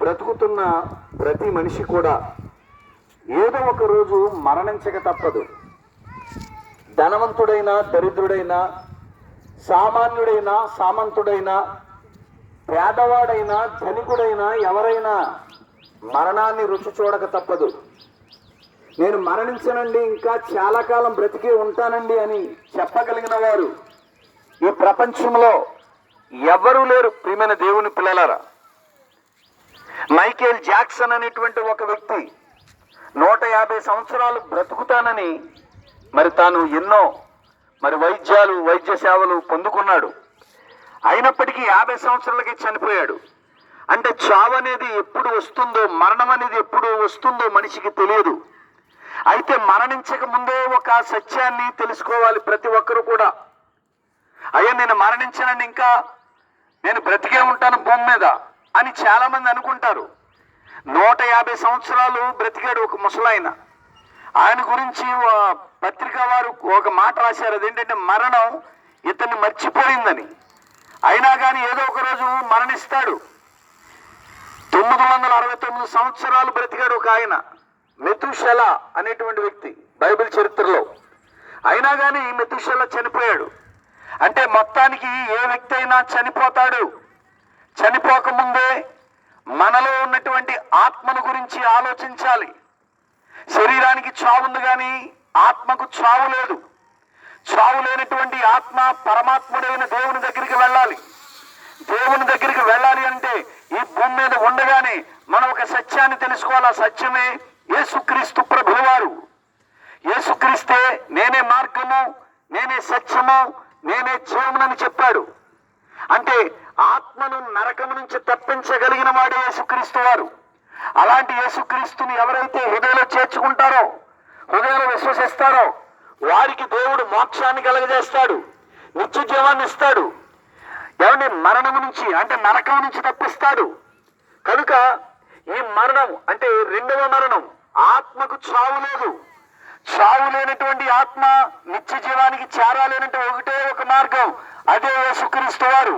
బ్రతుకుతున్న ప్రతి మనిషి కూడా ఏదో ఒక రోజు మరణించక తప్పదు. ధనవంతుడైనా దరిద్రుడైనా సామాన్యుడైనా సామంతుడైనా పేదవాడైనా ధనికుడైనా ఎవరైనా మరణాన్ని రుచి చూడక తప్పదు. నేను మరణించనండి ఇంకా చాలా కాలం బ్రతికే ఉంటానండి అని చెప్పగలిగిన వారు ఈ ప్రపంచంలో ఎవరూ లేరు. ప్రియమైన దేవుని పిల్లలారా మైకేల్ జాక్సన్ అనేటువంటి ఒక వ్యక్తి నూట యాభై సంవత్సరాలు బ్రతుకుతానని మరి తాను ఎన్నో మరి వైద్యాలు వైద్య సేవలు పొందుకున్నాడు. అయినప్పటికీ యాభై సంవత్సరాలకి చనిపోయాడు. అంటే చావు అనేది ఎప్పుడు వస్తుందో మరణం అనేది ఎప్పుడు వస్తుందో మనిషికి తెలియదు. అయితే మరణించక ముందే ఒక సత్యాన్ని తెలుసుకోవాలి ప్రతి ఒక్కరు కూడా. అయ్యా నేను మరణించానని ఇంకా నేను బ్రతికే ఉంటాను భూమి మీద. అని చాలా మంది అనుకుంటారు. నూట యాభై సంవత్సరాలు బ్రతికాడు ఒక ముసలాయన. ఆయన గురించి పత్రిక వారు ఒక మాట రాశారు. అదేంటంటే మరణం ఇతన్ని మర్చిపోయిందని. అయినా కానీ ఏదో ఒక రోజు మరణిస్తాడు. తొమ్మిది వందల అరవై తొమ్మిది సంవత్సరాలు బ్రతికాడు ఒక ఆయన. మెతుషల అనేటువంటి వ్యక్తి బైబిల్ చరిత్రలో. అయినా కానీ మెతుషల చనిపోయాడు. అంటే మొత్తానికి ఏ వ్యక్తి అయినా చనిపోతాడు. చనిపోక మనలో ఉన్నటువంటి ఆత్మను గురించి ఆలోచించాలి. శరీరానికి చావు ఉంది కానీ ఆత్మకు చావు లేదు. చావు లేనటువంటి ఆత్మ పరమాత్ముడైన దేవుని దగ్గరికి వెళ్ళాలి. దేవుని దగ్గరికి వెళ్ళాలి అంటే ఈ భూమి మీద ఉండగానే మనం ఒక సత్యాన్ని తెలుసుకోవాలి. ఆ సత్యమే యేసుక్రీస్తు ప్రభువారు. యేసుక్రీస్తే నేనే మార్గము నేనే సత్యము నేనే జీవనని చెప్పాడు. అంటే ఆత్మను నరకము నుంచి తప్పించగలిగిన వాడే యేసుక్రీస్తు వారు. అలాంటి యేసుక్రీస్తుని ఎవరైతే హృదయంలో చేర్చుకుంటారో హృదయంలో విశ్వసిస్తారో వారికి దేవుడు మోక్షాన్ని కలగజేస్తాడు నిత్య జీవాన్ని ఇస్తాడు. ఎవరిని మరణం నుంచి అంటే నరకం నుంచి తప్పిస్తాడు. కనుక ఈ మరణం అంటే రెండవ మరణం ఆత్మకు చావు లేదు. చావు లేనటువంటి ఆత్మ నిత్య జీవానికి చేరాలేనంటే ఒకటే ఒక మార్గం. అదే యేసుక్రీస్తు వారు